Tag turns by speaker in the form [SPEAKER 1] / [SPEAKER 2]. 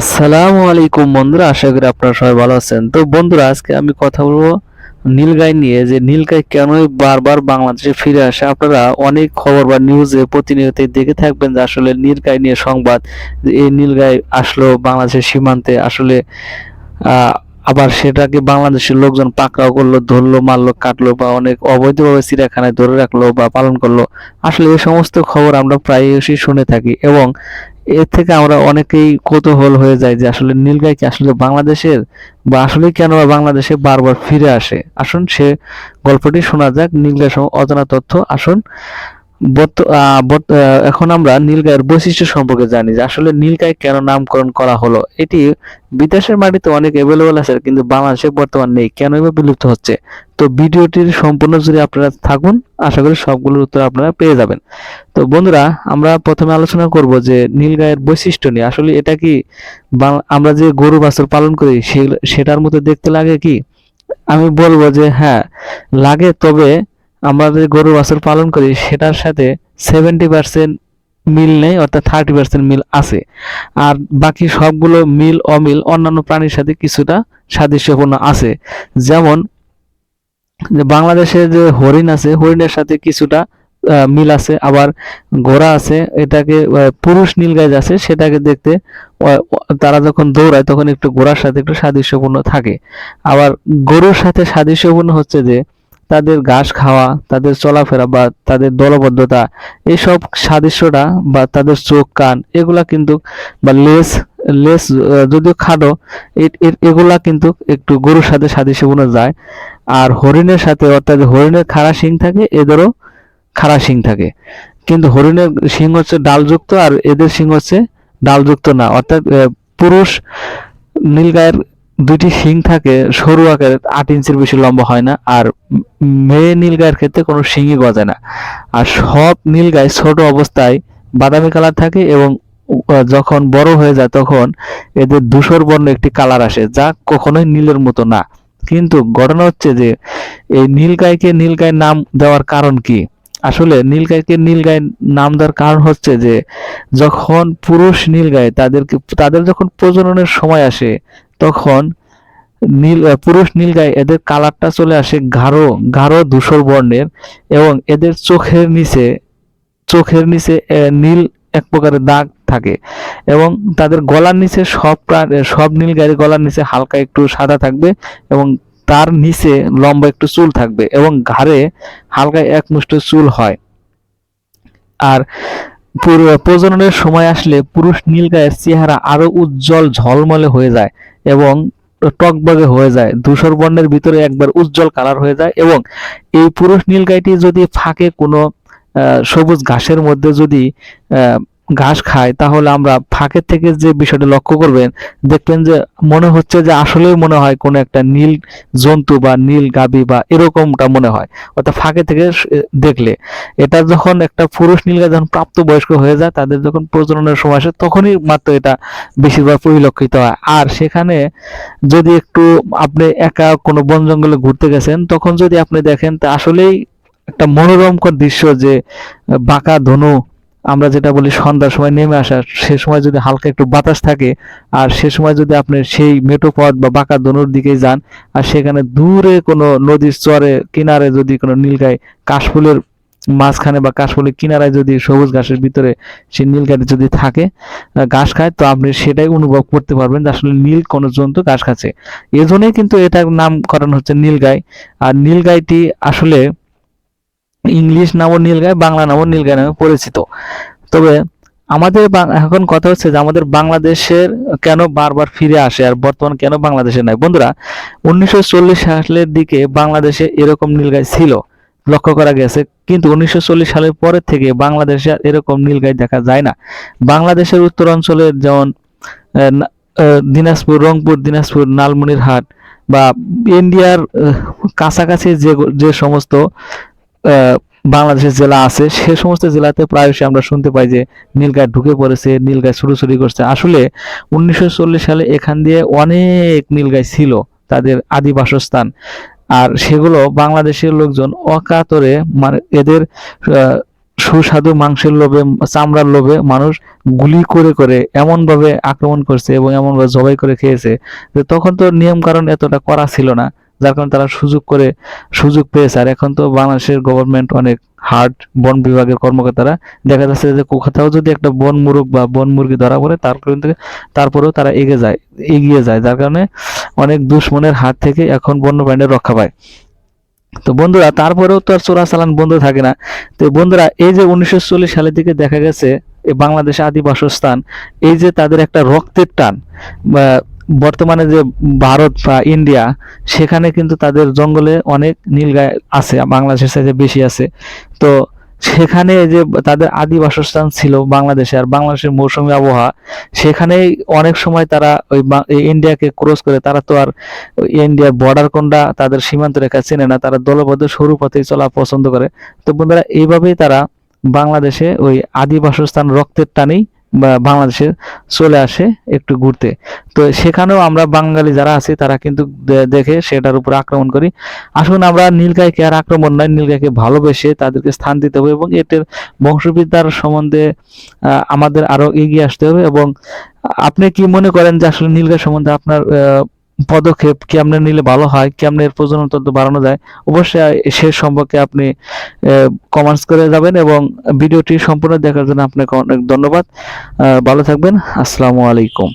[SPEAKER 1] আসসালামু আলাইকুম বন্ধুরা, আশা করি আপনারা সবাই ভালো আছেন। তো বন্ধুরা, আজকে আমি কথা বলব নীলগাই নিয়ে, যে নীলগাই কেনই বারবার বাংলাদেশে ফিরে আসে। আপনারা অনেক খবর বা নিউজে প্রতিনিয়ত দেখে থাকবেন যে আসলে নীলগাই নিয়ে সংবাদ এই নীলগাই আসলো বাংলাদেশের সীমান্তে, আসলে আবার সেটাকে বাংলাদেশের লোকজন পাকড়াও করল, ধরলো, মারলো, কাটলো বা অনেক অবৈধভাবে চিড়িয়াখানায় ধরে রাখল বা পালন করল। আসলে এই সমস্ত খবর আমরা প্রায়শই শুনে থাকি এবং এর থেকে আমরা অনেকেই কৌতূহল হয়ে যায় যে আসলে নীলগাই কি আসলে বাংলাদেশের বা আসলে কেন বাংলাদেশে বারবার ফিরে আসে? আসুন সে গল্পটি শোনা যাক, নীলগাই সহ অজানা তথ্য। আসুন এখন আমরা নীলগাইয়ের বৈশিষ্ট্য সম্পর্কে জানি যে আসলে নীলগাই কেন নামকরণ করা হলো। এটি বিদেশের মাটিতে অনেক অ্যাভেলেবল আছে, কিন্তু বাংলাদেশে বর্তমান নেই। কেন বা বিলুপ্ত হচ্ছে? তো ভিডিওটির সম্পূর্ণ জুড়ে আপনারা থাকুন। আশা করি সবগুলোর উত্তর আপনারা পেয়ে যাবেন। তো বন্ধুরা, আমরা প্রথমে আলোচনা করব যে নীলগাইয়ের বৈশিষ্ট্য নিয়ে। আসলে এটা কি আমরা যে গরু বাছর পালন করি সেটার মতো দেখতে লাগে কি? আমি বলব যে হ্যাঁ লাগে। তবে আমরা যে গরু বাছুর পালন করি, সেটার সাথে সেভেন্টি পার্সেন্ট মিল নেই, অর্থাৎ থার্টি পার্সেন্ট মিল আছে। আর বাকি সবগুলো মিল, অমিল, অন্যান্য প্রাণীর সাথে কিছুটা সাদৃশ্যপূর্ণ আছে। যেমন, বাংলাদেশে যে হরিণ আছে, হরিণের সাথে কিছুটা মিল আছে। আবার ঘোড়া আছে, এটাকে পুরুষ নীলগাই আছে, সেটাকে দেখতে তারা যখন দৌড়ায়, তখন একটু ঘোড়ার সাথে একটু সাদৃশ্যপূর্ণ থাকে। আবার গরুর সাথে সাদৃশ্যপূর্ণ হচ্ছে যে তাদের ঘাস খাওয়া, তাদের চলাফেরা বা তাদের দলবদ্ধতা, এসব সাদৃশ্যটা বা তাদের চোখ, কান, এগুলা কিন্তু বা লেস লেস যদিও খাটো এগুলা কিন্তু একটু গরুর সাথে সাদৃশ্যপূর্ণ যায়। আর হরিণের সাথে অর্থাৎ হরিণের খাড়া শিং থাকে, এদেরও খাড়া শিং থাকে। কিন্তু হরিণের শিং হচ্ছে ডালযুক্ত আর এদের শিং হচ্ছে ডালযুক্ত না। অর্থাৎ পুরুষ নীলগায়ের দুইটি শিং থাকে, সরু আকারের, আট ইঞ্চির বেশি লম্বা হয় না, আর মেয়ে নীলগায়ের ক্ষেত্রে কোনো শিংই গজায় না। আর সব নীলগাই ছোট অবস্থায় বাদামি কালার থাকে এবং যখন বড় হয়ে যায় তখন এদের ধূসর বর্ণ একটি কালার আসে, যা কখনোই নীলের মতো না। কিন্তু ঘটনা হচ্ছে যে, এই নীলগাইকে নীলগাই নাম দেওয়ার কারণ কি? আসলে নীলগাইকে নীলগাই নাম দেওয়ার কারণ হচ্ছে যে, যখন পুরুষ নীলগাই তাদেরকে, তাদের যখন প্রজননের সময় আসে, তখন নীল পুরুষ নীলগাই এদের কালারটা চলে আসে গাঢ় গাঢ় ধূসর বর্ণের এবং এদের চোখের নিচে চোখের নিচে নীল এক প্রকারের দাগ থাকে এবং তাদের গলার নিচে সব সব নীলগাইয়ের গলার নিচে হালকা একটু সাদা থাকবে এবং তার নিচে লম্বা একটু চুল থাকবে এবং ঘাড়ে হালকা এক মুষ্ট চুল হয়। আর প্রজননের সময় আসলে পুরুষ নীলগায়ের চেহারা আরও উজ্জ্বল ঝলমলে হয়ে যায় এবং টকবগে হয়ে যায়। ধূসর বর্ণের ভিতরে একবার উজ্জ্বল কালার হয়ে যায় এবং এই পুরুষ নীলগাইটি যদি ফাঁকে কোনো সবুজ ঘাসের মধ্যে যদি ঘাস খায়, তাহলে আমরা ফাঁকের থেকে যে বিষয়টা লক্ষ্য করবেন, দেখবেন যে মনে হচ্ছে যে আসলেই মনে হয় কোনো একটা নীল জন্তু বা নীল গাবি বা এরকমটা মনে হয়। অর্থাৎ ফাঁকে থেকে দেখলে। এটা যখন একটা পুরুষ নীলগাই যখন প্রাপ্তবয়স্ক হয়ে যায়, তাদের যখন প্রজননের সময় আসে, তখনই মাত্র এটা বেশিরভাগ পরিলক্ষিত হয়। আর সেখানে যদি একটু আপনি একা কোনো বন জঙ্গলে ঘুরতে গেছেন, তখন যদি আপনি দেখেন তা আসলেই একটা মনোরমকর দৃশ্য যে বাঁকা ধনু আমরা যেটা বলি সন্ধ্যার সময় নেমে আসা সে সময় যদি হালকা একটু বাতাস থাকে, আর সে সময় যদি আপনি সেই মেটো পথ বা বাঁকা ধনুর দিকে যান, আর সেখানে দূরে কোনো নদীর চরে, কিনারে যদি কোনো নীলগাই কাশফুলের মাঝখানে বা কাশফুলের কিনারায় যদি সবুজ ঘাসের ভিতরে সেই নীলগাইটি যদি থাকে ঘাস খায়, তো আপনি সেটাই অনুভব করতে পারবেন যে আসলে নীল কোনো জন্তু ঘাস খাচ্ছে। এই জন্যই কিন্তু এটার নামকরণ হচ্ছে নীলগাই। আর নীলগাইটি আসলে ইংলিশ নামও নীলগাই বাংলা নামও নীলগাই নামে পরিচিত। তবে আমাদের এখন কথা হচ্ছে যে আমাদের বাংলাদেশের কেন বারবার ফিরে আসে আর বর্তমান কেন বাংলাদেশে নাই? বন্ধুরা, উনিশশো চল্লিশ সালের দিকে বাংলাদেশে এরকম নীলগাই ছিল, লক্ষ্য করা গেছে। কিন্তু উনিশশো চল্লিশ সালের পরের থেকে বাংলাদেশে এরকম নীলগাই দেখা যায় না। বাংলাদেশের উত্তর উত্তরাঞ্চলের যেমন দিনাজপুর, রংপুর, দিনাজপুর লালমনিরহাট বা ইন্ডিয়ার কাছাকাছি যে যে সমস্ত বাংলাদেশের জেলা আছে, সে সমস্ত জেলাতে প্রায়শই আমরা শুনতে পাই যে নীলগাই ঢুকে পড়েছে নীলগাই ছুটোছুটি করছে। আসলে উনিশশো চল্লিশ সালে এখান দিয়ে অনেক নীলগাই ছিল তাদের আদি বাসস্থান। আর সেগুলো বাংলাদেশের লোকজন অকাতরে মানে এদের সুস্বাদু মাংসের লোভে, চামড়ার লোভে মানুষ গুলি করে করে এমন ভাবে আক্রমণ করছে এবং এমন ভাবে জবাই করে খেয়েছে তখন তো নিয়ম কারণ এতটা করা ছিল না। যার কারণে তারা সুযোগ করে, সুযোগ পেয়েছে। আর এখন তো বাংলাদেশের গভর্নমেন্ট অনেক হার্ড বন বিভাগের কর্মকর্তারা দেখা যাচ্ছে যে কোথাও যদি একটা বন মুরগ বা বন মুরগি ধরা পড়ে তারপরে থেকে, তারপরেও তারা এগিয়ে যায় এগিয়ে যায়। যার কারণে অনেক দুশ্মনের হাত থেকে এখন বন্যপ্রাণীর রক্ষা পায়। তো বন্ধুরা, তারপরেও তো আর চোরাচালান বন্ধ থাকে না। তো বন্ধুরা, এই যে উনিশশো চল্লিশ সালের দিকে দেখা গেছে বাংলাদেশে আদি বাসস্থান, এই যে তাদের একটা রক্তের টান বর্তমানে যে ভারত বা ইন্ডিয়া, সেখানে কিন্তু তাদের জঙ্গলে অনেক নীলগাই আছে, বাংলাদেশের সাথে বেশি আছে। তো সেখানে যে তাদের আদি বাসস্থান ছিল বাংলাদেশে আর বাংলাদেশের মৌসুমী আবহাওয়া, সেখানেই অনেক সময় তারা ওই ইন্ডিয়াকে ক্রস করে, তারা তো আর ইন্ডিয়ার বর্ডার কোনটা তাদের সীমান্ত রেখা চেনে না, তারা দলবদ্ধ সরু পথেই চলা পছন্দ করে। তো বন্ধুরা, এইভাবেই তারা বাংলাদেশে ওই আদি বাসস্থান রক্তের টানেই বাংলাদেশে চলে আসে একটু ঘুরতে। তো সেখানেও আমরা বাঙালি যারা আছি, তারা কিন্তু দেখে সেটার উপর আক্রমণ করি। আসুন আমরা নীলগাইকে আর আক্রমণ নয়, নীলগাইকে ভালোবেসে তাদেরকে স্থান দিতে হবে এবং এটার বংশবিদ্যার সম্বন্ধে আমাদের আরও এগিয়ে আসতে হবে এবং আপনি কি মনে করেন যে আসলে নীলগাই সম্বন্ধে আপনার পদক্ষেপ কেমনে নিলে ভালো হয়, কেমনে এর প্রজনন তন্ত্র বাড়ানো যায়, অবশ্যই সে সম্পর্কে আপনি কমেন্টস করে যাবেন এবং ভিডিওটি সম্পূর্ণ দেখার জন্য আপনাকে অনেক ধন্যবাদ। ভালো থাকবেন, আসসালামু আলাইকুম।